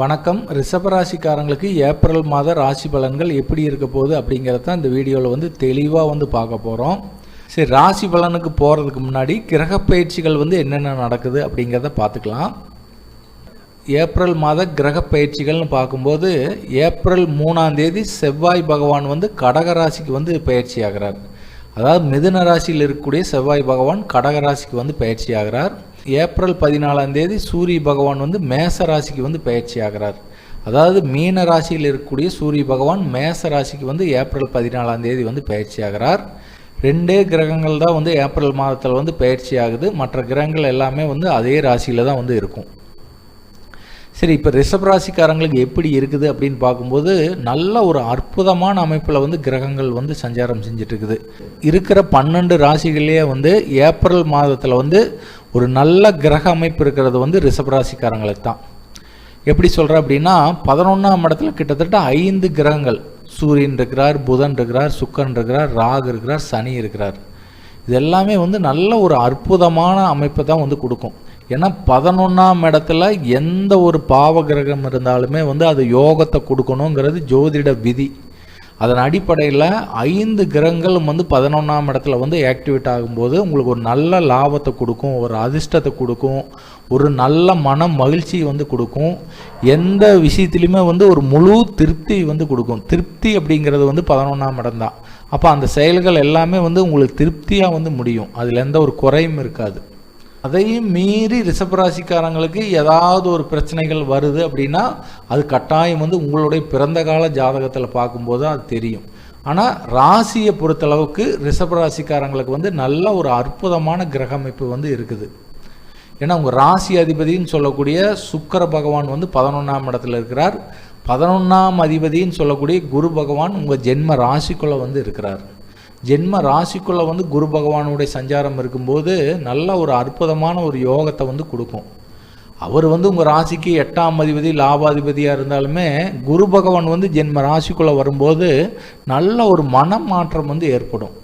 வணக்கம். ரிஷபராசிக்காரங்களுக்கு ஏப்ரல் மாத ராசி பலன்கள் எப்படி இருக்க போகுது அப்படிங்கிறத தான் இந்த வீடியோவில் வந்து தெளிவாக வந்து பார்க்க போகிறோம் சரி ராசி பலனுக்கு போகிறதுக்கு முன்னாடி கிரக பயிற்சிகள் வந்து என்னென்ன நடக்குது அப்படிங்கிறத பார்த்துக்கலாம். ஏப்ரல் மாத கிரக பயிற்சிகள்னு பார்க்கும்போது ஏப்ரல் மூணாம் தேதி செவ்வாய் பகவான் வந்து கடக ராசிக்கு வந்து பயிற்சி ஆகிறார். அதாவது மிதுன ராசியில் இருக்கக்கூடிய செவ்வாய் பகவான் கடக ராசிக்கு வந்து பயிற்சி ஆகிறார். ஏப்ரல் பதினாலாம் தேதி சூரிய பகவான் வந்து மேச ராசிக்கு வந்து பயிற்சி ஆகிறார். அதாவது மீன ராசியில் இருக்கக்கூடிய சூரிய பகவான் மேச ராசிக்கு வந்து ஏப்ரல் பதினாலாம் தேதி வந்து பயிற்சி ஆகிறார். ரெண்டே கிரகங்கள் தான் வந்து ஏப்ரல் மாதத்தில் வந்து பயிற்சி ஆகுது. மற்ற கிரகங்கள் எல்லாமே வந்து அதே ராசியில் தான் வந்து இருக்கும். சரி இப்போ ரிஷப் ராசிக்காரங்களுக்கு எப்படி இருக்குது அப்படின்னு பார்க்கும்போது நல்ல ஒரு அற்புதமான அமைப்பில் வந்து கிரகங்கள் வந்து சஞ்சாரம் செஞ்சிட்ருக்குது இருக்கிற பன்னெண்டு ராசிகள்லேயே வந்து ஏப்ரல் மாதத்தில் வந்து ஒரு நல்ல கிரக அமைப்பு இருக்கிறது வந்து ரிஷபராசிக்காரங்களுக்கு தான். எப்படி சொல்கிறேன் அப்படின்னா பதினொன்றாம் இடத்துல கிட்டத்தட்ட ஐந்து கிரகங்கள். சூரியன் இருக்கிறார் புதன் இருக்கிறார் சுக்கரன் இருக்கிறார் ராகு இருக்கிறார் சனி இருக்கிறார். இது எல்லாமே வந்து நல்ல ஒரு அற்புதமான அமைப்பை தான் வந்து கொடுக்கும். ஏன்னா பதினொன்றாம் இடத்துல எந்த ஒரு பாவ கிரகம் இருந்தாலுமே வந்து அது யோகத்தை கொடுக்கணுங்கிறது ஜோதிட விதி. அதன் அடிப்படையில் ஐந்து கிரகங்களும் வந்து பதினொன்றாம் இடத்துல வந்து ஆக்டிவேட் ஆகும்போது உங்களுக்கு ஒரு நல்ல லாபத்தை கொடுக்கும் ஒரு அதிர்ஷ்டத்தை கொடுக்கும் ஒரு நல்ல மன மகிழ்ச்சி வந்து கொடுக்கும். எந்த விஷயத்துலையுமே வந்து ஒரு முழு திருப்தி வந்து கொடுக்கும். திருப்தி அப்படிங்கிறது வந்து பதினொன்றாம் இடம் தான் அப்போ அந்த செயல்கள் எல்லாமே வந்து உங்களுக்கு திருப்தியாக வந்து முடியும். அதில் எந்த ஒரு குறையும் இருக்காது. அதையும் மீறி ரிஷபராசிக்காரங்களுக்கு ஏதாவது ஒரு பிரச்சனைகள் வருது அப்படின்னா அது கட்டாயம் வந்து உங்களுடைய பிறந்த கால ஜாதகத்தில் பார்க்கும்போது அது தெரியும். ஆனால் ராசியை பொறுத்தளவுக்கு ரிஷபராசிக்காரங்களுக்கு வந்து நல்ல ஒரு அற்புதமான கிரக அமைப்பு வந்து இருக்குது. ஏன்னா உங்கள் ராசி அதிபதின்னு சொல்லக்கூடிய சுக்கர பகவான் வந்து பதினொன்றாம் இடத்துல இருக்கிறார். பதினொன்றாம் அதிபதின்னு சொல்லக்கூடிய குரு பகவான் உங்கள் ஜென்ம ராசிக்குள்ளே வந்து இருக்கிறார். ஜென்ம ராசிக்குள்ளே வந்து குரு பகவானுடைய சஞ்சாரம் இருக்கும்போது நல்ல ஒரு அற்புதமான ஒரு யோகத்தை வந்து கொடுக்கும். அவர் வந்து உங்கள் ராசிக்கு எட்டாம் அதிபதி லாபாதிபதியாக இருந்தாலுமே குரு பகவான் வந்து ஜென்ம ராசிக்குள்ளே வரும்போது நல்ல ஒரு மனமாற்றம் வந்து ஏற்படும்.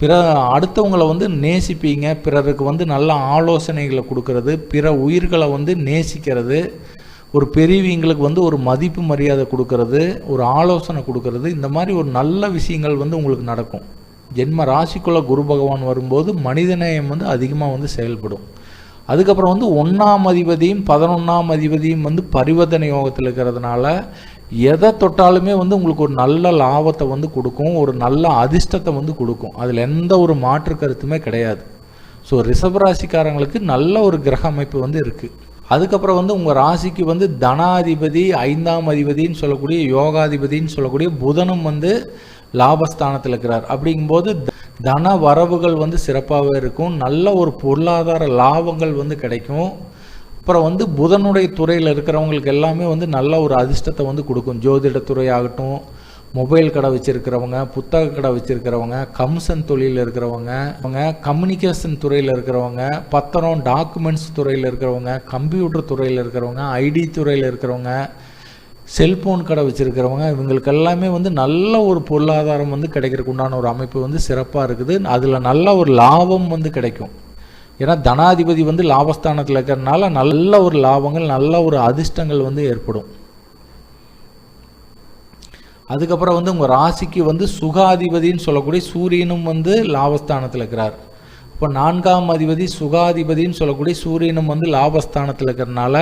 பிற அடுத்தவங்களை வந்து நேசிப்பீங்க பிறருக்கு வந்து நல்ல ஆலோசனைகளை கொடுக்கறது பிற உயிர்களை வந்து நேசிக்கிறது ஒரு பெரியவங்களுக்கு வந்து ஒரு மதிப்பு மரியாதை கொடுக்கறது ஒரு ஆலோசனை கொடுக்கறது இந்த மாதிரி ஒரு நல்ல விஷயங்கள் வந்து உங்களுக்கு நடக்கும். ஜென்ம ராசிக்குள்ளே குரு பகவான் வரும்போது மனிதநேயம் வந்து அதிகமாக வந்து செயல்படும். அதுக்கப்புறம் வந்து ஒன்றாம் அதிபதியும் பதினொன்றாம் அதிபதியும் வந்து பரிவர்த்தனை யோகத்தில் இருக்கிறதுனால எதை தொட்டாலுமே வந்து உங்களுக்கு ஒரு நல்ல லாபத்தை வந்து கொடுக்கும் ஒரு நல்ல அதிர்ஷ்டத்தை வந்து கொடுக்கும். அதில் எந்த ஒரு மாற்று கருத்துமே கிடையாது. ஸோ ரிஷபராசிக்காரங்களுக்கு நல்ல ஒரு கிரக அமைப்பு வந்து இருக்குது அதுக்கப்புறம் வந்து உங்கள் ராசிக்கு வந்து தனாதிபதி ஐந்தாம் அதிபதின்னு சொல்லக்கூடிய யோகாதிபதின்னு சொல்லக்கூடிய புதனும் வந்து லாபஸ்தானத்தில் இருக்கிறார். அப்படிங்கும்போது தன வரவுகள் வந்து சிறப்பாகவே இருக்கும். நல்ல ஒரு பொருளாதார லாபங்கள் வந்து கிடைக்கும். அப்புறம் வந்து புதனுடைய துறையில் இருக்கிறவங்களுக்கு எல்லாமே வந்து நல்ல ஒரு அதிர்ஷ்டத்தை வந்து கொடுக்கும். ஜோதிட துறை ஆகட்டும் மொபைல் கடை வச்சுருக்கிறவங்க புத்தக கடை வச்சுருக்கிறவங்க கம்சன் தொழிலில் இருக்கிறவங்க அவங்க கம்யூனிகேஷன் துறையில் இருக்கிறவங்க பத்திரம் டாக்குமெண்ட்ஸ் துறையில் இருக்கிறவங்க கம்ப்யூட்டர் துறையில் இருக்கிறவங்க ஐடி துறையில் இருக்கிறவங்க செல்ஃபோன் கடை வச்சுருக்கிறவங்க இவங்களுக்கு எல்லாமே வந்து நல்ல ஒரு பொருளாதாரம் வந்து கிடைக்கிறதுக்கு உண்டான ஒரு அமைப்பு வந்து சிறப்பாக இருக்குது. அதில் நல்ல ஒரு லாபம் வந்து கிடைக்கும். ஏன்னா தனாதிபதி வந்து லாபஸ்தானத்தில் இருக்கிறதுனால நல்ல ஒரு லாபங்கள் நல்ல ஒரு அதிர்ஷ்டங்கள் வந்து ஏற்படும். அதுக்கப்புறம் வந்து உங்கள் ராசிக்கு வந்து சுகாதிபதின்னு சொல்லக்கூடிய சூரியனும் வந்து லாபஸ்தானத்தில் இருக்கிறார். இப்போ நான்காம் அதிபதி சுகாதிபதின்னு சொல்லக்கூடிய சூரியனும் வந்து லாபஸ்தானத்தில் இருக்கிறனால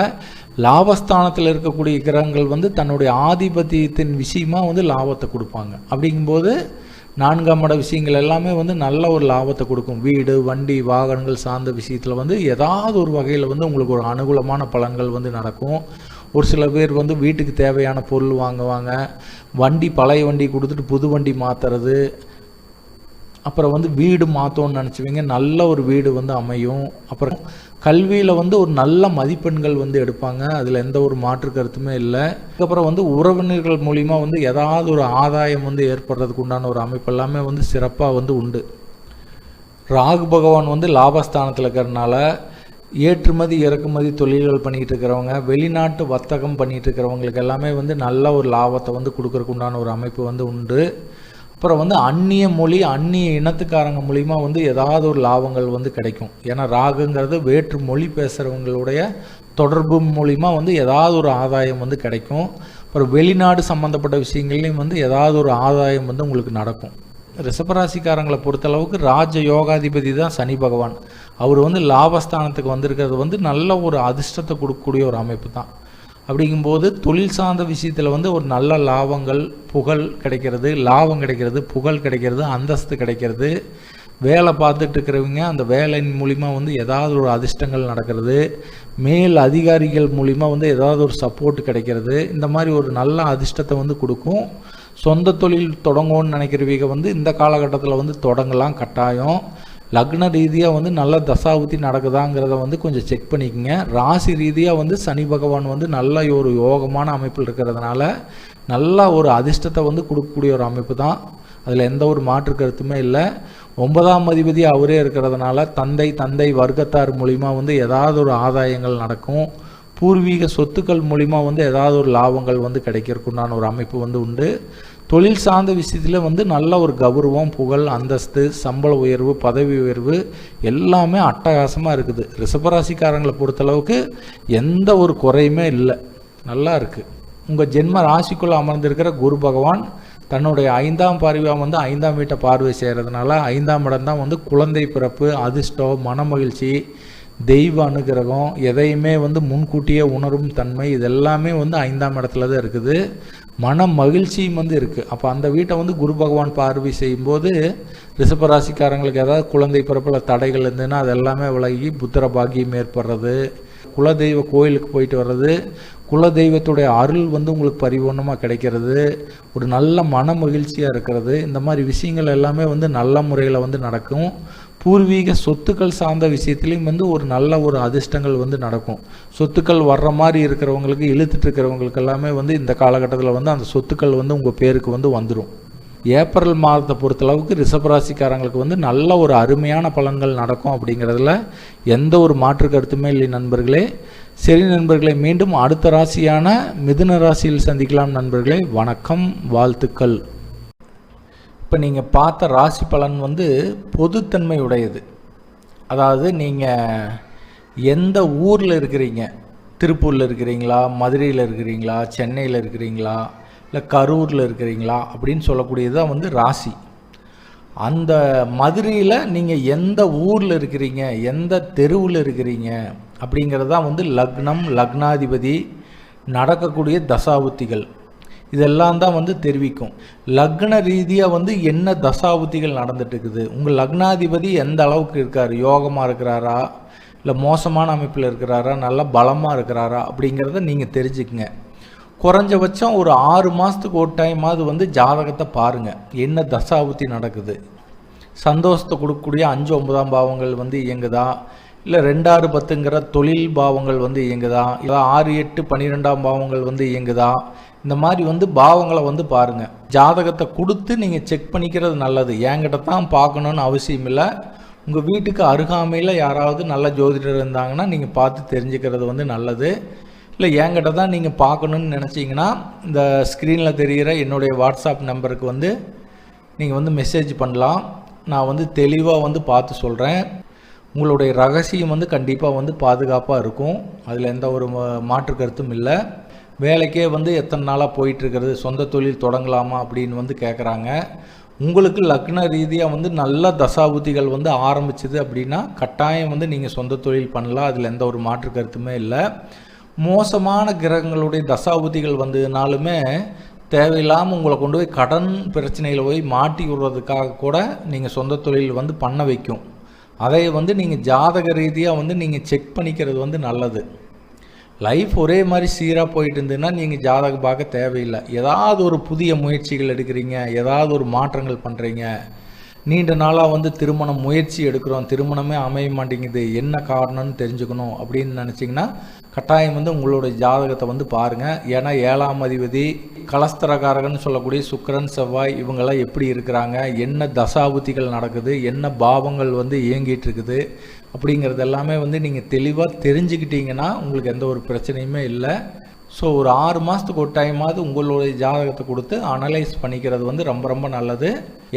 லாபஸ்தானத்தில் இருக்கக்கூடிய கிரகங்கள் வந்து தன்னுடைய ஆதிபத்தியத்தின் விஷயமாக வந்து லாபத்தை கொடுப்பாங்க. அப்படிங்கும்போது நான்காம் இட விஷயங்கள் எல்லாமே வந்து நல்ல ஒரு லாபத்தை கொடுக்கும். வீடு வண்டி வாகனங்கள் சார்ந்த விஷயத்தில் வந்து ஏதாவது ஒரு வகையில் வந்து உங்களுக்கு ஒரு அனுகூலமான பலன்கள் வந்து நடக்கும். ஒரு சில பேர் வந்து வீட்டுக்கு தேவையான பொருள் வாங்குவாங்க. வண்டி பழைய வண்டி கொடுத்துட்டு புது வண்டி மாற்றுறது அப்புறம் வந்து வீடு மாற்றோன்னு நினச்சிவிங்க நல்ல ஒரு வீடு வந்து அமையும். அப்புறம் கல்வியில் வந்து ஒரு நல்ல மதிப்பெண்கள் வந்து எடுப்பாங்க. அதில் எந்த ஒரு மாற்று கருத்துமே இல்லை. அதுக்கப்புறம் வந்து உறவினர்கள் மூலிமா வந்து ஏதாவது ஒரு ஆதாயம் வந்து ஏற்படுறதுக்கு உண்டான ஒரு அமைப்பு எல்லாமே வந்து சிறப்பாக வந்து உண்டு. ராகு பகவான் வந்து லாபஸ்தானத்தில் இருக்கிறனால ஏற்றுமதி இறக்குமதி தொழில்கள் பண்ணிகிட்டு இருக்கிறவங்க வெளிநாட்டு வர்த்தகம் பண்ணிகிட்டு இருக்கிறவங்களுக்கு எல்லாமே வந்து நல்ல ஒரு லாபத்தை வந்து கொடுக்கறதுக்கு உண்டான ஒரு அமைப்பு வந்து உண்டு. அப்புறம் வந்து அந்நிய மொழி அந்நிய இனத்துக்காரங்க மூலிமா வந்து ஏதாவது ஒரு லாபங்கள் வந்து கிடைக்கும். ஏன்னா ராகுங்கிறது வேற்று மொழி பேசுகிறவங்களுடைய தொடர்பு மூலிமா வந்து ஏதாவது ஒரு ஆதாயம் வந்து கிடைக்கும். அப்புறம் வெளிநாடு சம்மந்தப்பட்ட விஷயங்கள்லையும் வந்து ஏதாவது ஒரு ஆதாயம் வந்து உங்களுக்கு நடக்கும். ரிஷபராசிக்காரங்களை பொறுத்தளவுக்கு ராஜ யோகாதிபதி தான் சனி பகவான். அவர் வந்து லாபஸ்தானத்துக்கு வந்திருக்கிறது வந்து நல்ல ஒரு அதிர்ஷ்டத்தை கொடுக்கக்கூடிய ஒரு அமைப்பு தான். அப்படிங்கும்போது தொழில் சார்ந்த விஷயத்தில் வந்து ஒரு நல்ல லாபங்கள் புகழ் கிடைக்கிறது லாபம் கிடைக்கிறது புகழ் கிடைக்கிறது அந்தஸ்து கிடைக்கிறது. வேலை பார்த்துட்டு இருக்கிறவங்க அந்த வேலையின் மூலிமா வந்து ஏதாவது ஒரு அதிர்ஷ்டங்கள் நடக்கிறது. மேல் அதிகாரிகள் மூலிமா வந்து ஏதாவது ஒரு சப்போர்ட் கிடைக்கிறது. இந்த மாதிரி ஒரு நல்ல அதிர்ஷ்டத்தை வந்து கொடுக்கும். சொந்த தொழில் தொடங்கும்னு நினைக்கிறவங்க வந்து இந்த காலகட்டத்தில் வந்து தொடங்கலாம் கட்டாயம். லக்ன ரீதியாக வந்து நல்ல தசாபுத்தி நடக்குதாங்கிறத வந்து கொஞ்சம் செக் பண்ணிக்கோங்க. ராசி ரீதியாக வந்து சனி பகவான் வந்து நல்ல ஒரு யோகமான அமைப்பில் இருக்கிறதுனால நல்ல ஒரு அதிர்ஷ்டத்தை வந்து கொடுக்கக்கூடிய ஒரு அமைப்பு தான். அதில் எந்த ஒரு மாற்று கருத்துமே இல்லை. ஒன்பதாம் அதிபதி அவரே இருக்கிறதுனால தந்தை தந்தை வர்க்கத்தார் மூலிமா வந்து ஏதாவது ஒரு ஆதாயங்கள் நடக்கும். பூர்வீக சொத்துக்கள் மூலிமா வந்து ஏதாவது ஒரு லாபங்கள் வந்து கிடைக்கிறதுக்குண்டான ஒரு அமைப்பு வந்து உண்டு. தொழில் சார்ந்த விஷயத்தில் வந்து நல்ல ஒரு கௌரவம் புகழ் அந்தஸ்து சம்பள உயர்வு பதவி உயர்வு எல்லாமே அட்டகாசமாக இருக்குது. ரிஷபராசிக்காரங்களை பொறுத்தளவுக்கு எந்த ஒரு குறையுமே இல்லை. நல்லா இருக்குது உங்கள் ஜென்ம ராசிக்குள்ளே அமர்ந்திருக்கிற குரு பகவான் தன்னுடைய ஐந்தாம் பார்வையாக வந்து ஐந்தாம் வீட்டை பார்வை செய்கிறதுனால ஐந்தாம் இடம் தான் வந்து குழந்தை பிறப்பு அதிர்ஷ்டம் மனமகிழ்ச்சி தெய்வ அனுகிரகம் எதையுமே வந்து முன்கூட்டியே உணரும் தன்மை இதெல்லாமே வந்து ஐந்தாம் இடத்துல தான் இருக்குது. மன மகிழ்ச்சியும் வந்து இருக்குது அப்போ அந்த வீட்டை வந்து குரு பகவான் பார்வை செய்யும்போது ரிஷபராசிக்காரங்களுக்கு ஏதாவது குழந்தை பிறப்பில் தடைகள் இருந்ததுன்னா அது எல்லாமே விலகி புத்திர பாக்கியம் ஏற்படுறது குலதெய்வ கோயிலுக்கு போயிட்டு வர்றது குலதெய்வத்துடைய அருள் வந்து உங்களுக்கு பரிபூர்ணமாக கிடைக்கிறது ஒரு நல்ல மன மகிழ்ச்சியாக இருக்கிறது. இந்த மாதிரி விஷயங்கள் எல்லாமே வந்து நல்ல முறையில் வந்து நடக்கும். பூர்வீக சொத்துக்கள் சார்ந்த விஷயத்துலையும் வந்து ஒரு நல்ல ஒரு அதிர்ஷ்டங்கள் வந்து நடக்கும். சொத்துக்கள் வர்ற மாதிரி இருக்கிறவங்களுக்கு இழுத்துட்டு இருக்கிறவங்களுக்கு எல்லாமே வந்து இந்த காலகட்டத்தில் வந்து அந்த சொத்துக்கள் வந்து உங்கள் பேருக்கு வந்து வந்துடும் ஏப்ரல் மாதத்தை பொறுத்தளவுக்கு ரிஷபராசிக்காரங்களுக்கு வந்து நல்ல ஒரு அருமையான பலன்கள் நடக்கும் அப்படிங்கிறதுல எந்த ஒரு மாற்று கருத்துமே இல்லை நண்பர்களே. சரி நண்பர்களே மீண்டும் அடுத்த ராசியான மிதுன ராசியில் சந்திக்கலாம் நண்பர்களே. வணக்கம் வாழ்த்துக்கள். இப்போ நீங்கள் பார்த்த ராசி பலன் வந்து பொதுத்தன்மை உடையது. அதாவது நீங்கள் எந்த ஊரில் இருக்கிறீங்க? திருப்பூரில் இருக்கிறீங்களா? மதுரையில் இருக்கிறீங்களா? சென்னையில் இருக்கிறீங்களா? இல்லை கரூரில் இருக்கிறீங்களா? அப்படின்னு சொல்லக்கூடியது தான் வந்து ராசி. அந்த மதுரையில் நீங்கள் எந்த ஊரில் இருக்கிறீங்க? எந்த தெருவில் இருக்கிறீங்க? அப்படிங்கிறது தான் வந்து லக்னம் லக்னாதிபதி நடக்கக்கூடிய தசாபுத்திகள். இதெல்லாம் தான் வந்து தெரிவிக்கும். லக்ன ரீதியாக வந்து என்ன தசாபுத்திகள் நடந்துட்டு இருக்குது உங்கள் லக்னாதிபதி எந்த அளவுக்கு இருக்கார்? யோகமாக இருக்கிறாரா? இல்லை மோசமான அமைப்பில் இருக்கிறாரா? நல்லா பலமாக இருக்கிறாரா? அப்படிங்கிறத நீங்கள் தெரிஞ்சுக்குங்க. குறைஞ்சபட்சம் ஒரு ஆறு மாதத்துக்கு ஒரு டைமாவது வந்து ஜாதகத்தை பாருங்கள் என்ன தசாபுத்தி நடக்குது? சந்தோஷத்தை கொடுக்கக்கூடிய அஞ்சு ஒன்பதாம் பாவங்கள் வந்து இயங்குதா? இல்லை ரெண்டாறு பத்துங்கிற தொழில் பாவங்கள் வந்து இயங்குதா? இல்லை ஆறு எட்டு பன்னிரெண்டாம் பாவங்கள் வந்து இயங்குதா? இந்த மாதிரி வந்து பாவங்களை வந்து பாருங்கள் ஜாதகத்தை கொடுத்து நீங்கள் செக் பண்ணிக்கிறது நல்லது. என்கிட்ட தான் பார்க்கணுன்னு அவசியம் இல்லை. உங்கள் வீட்டுக்கு அருகாமையில் யாராவது நல்ல ஜோதிடர் இருந்தாங்கன்னா நீங்கள் பார்த்து தெரிஞ்சுக்கிறது வந்து நல்லது. இல்லை என்கிட்ட தான் நீங்கள் பார்க்கணுன்னு நினச்சிங்கன்னா இந்த ஸ்க்ரீனில் தெரிகிற என்னுடைய வாட்ஸ்அப் நம்பருக்கு வந்து நீங்கள் வந்து மெசேஜ் பண்ணலாம். நான் வந்து தெளிவாக வந்து பார்த்து சொல்கிறேன் உங்களுடைய ரகசியம் வந்து கண்டிப்பாக வந்து பாதுகாப்பாக இருக்கும். அதில் எந்த ஒரு மாற்று கருத்தும் இல்லை. வேலைக்கே வந்து எத்தனை நாளாக போயிட்டுருக்கிறது? சொந்த தொழில் தொடங்கலாமா அப்படின்னு வந்து கேட்குறாங்க உங்களுக்கு லக்ன ரீதியாக வந்து நல்ல தசாபுத்திகள் வந்து ஆரம்பிச்சது அப்படின்னா கட்டாயம் வந்து நீங்கள் சொந்த தொழில் பண்ணலாம். அதில் எந்த ஒரு மாற்று கருத்துமே இல்லை. மோசமான கிரகங்களுடைய தசாபுத்திகள் வந்ததுனாலுமே தேவையில்லாமல் உங்களை கொண்டு போய் கடன் பிரச்சனையில் போய் மாட்டி விடுறதுக்காக கூட நீங்கள் சொந்த தொழில் வந்து பண்ண வைக்கும். அதை வந்து நீங்கள் ஜாதக ரீதியாக வந்து நீங்கள் செக் பண்ணிக்கிறது வந்து நல்லது. லைஃப் ஒரே மாதிரி சீராக போயிட்டு இருந்ததுன்னா நீங்கள் ஜாதகம் பார்க்க தேவையில்லை. ஏதாவது ஒரு புதிய முயற்சிகள் எடுக்கிறீங்க ஏதாவது ஒரு மாற்றங்கள் பண்ணுறீங்க நீண்ட நாளாக வந்து திருமணம் முயற்சி எடுக்கிறோம் திருமணமே அமைய மாட்டேங்குது என்ன காரணம்னு தெரிஞ்சுக்கணும் அப்படின்னு நினச்சிங்கன்னா கட்டாயம் வந்து உங்களுடைய ஜாதகத்தை வந்து பாருங்கள் ஏன்னா ஏழாம் அதிபதி கலஸ்தரகாரகன் சொல்லக்கூடிய சுக்கரன் செவ்வாய் இவங்கெல்லாம் எப்படி இருக்கிறாங்க என்ன தசாபுத்திகள் நடக்குது என்ன பாவங்கள் வந்து இயங்கிட்டு இருக்குது அப்படிங்கிறது எல்லாமே வந்து நீங்கள் தெளிவாக தெரிஞ்சுக்கிட்டீங்கன்னா உங்களுக்கு எந்த ஒரு பிரச்சனையுமே இல்லை. ஸோ ஒரு ஆறு மாதத்துக்கு ஒரு டைமாவது உங்களுடைய ஜாதகத்தை கொடுத்து அனலைஸ் பண்ணிக்கிறது வந்து ரொம்ப ரொம்ப நல்லது.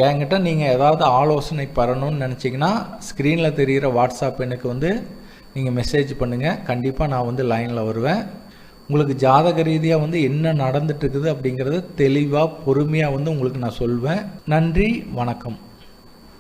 என்கிட்ட நீங்கள் ஏதாவது ஆலோசனை பெறணும்னு நினச்சிங்கன்னா ஸ்க்ரீனில் தெரிகிற வாட்ஸ்அப் எனக்கு வந்து நீங்கள் மெசேஜ் பண்ணுங்கள் கண்டிப்பாக நான் வந்து லைனில் வருவேன். உங்களுக்கு ஜாதக ரீதியாக வந்து என்ன நடந்துட்டு இருக்குது அப்படிங்கிறத தெளிவாக பொறுமையாக வந்து உங்களுக்கு நான் சொல்வேன். நன்றி வணக்கம்.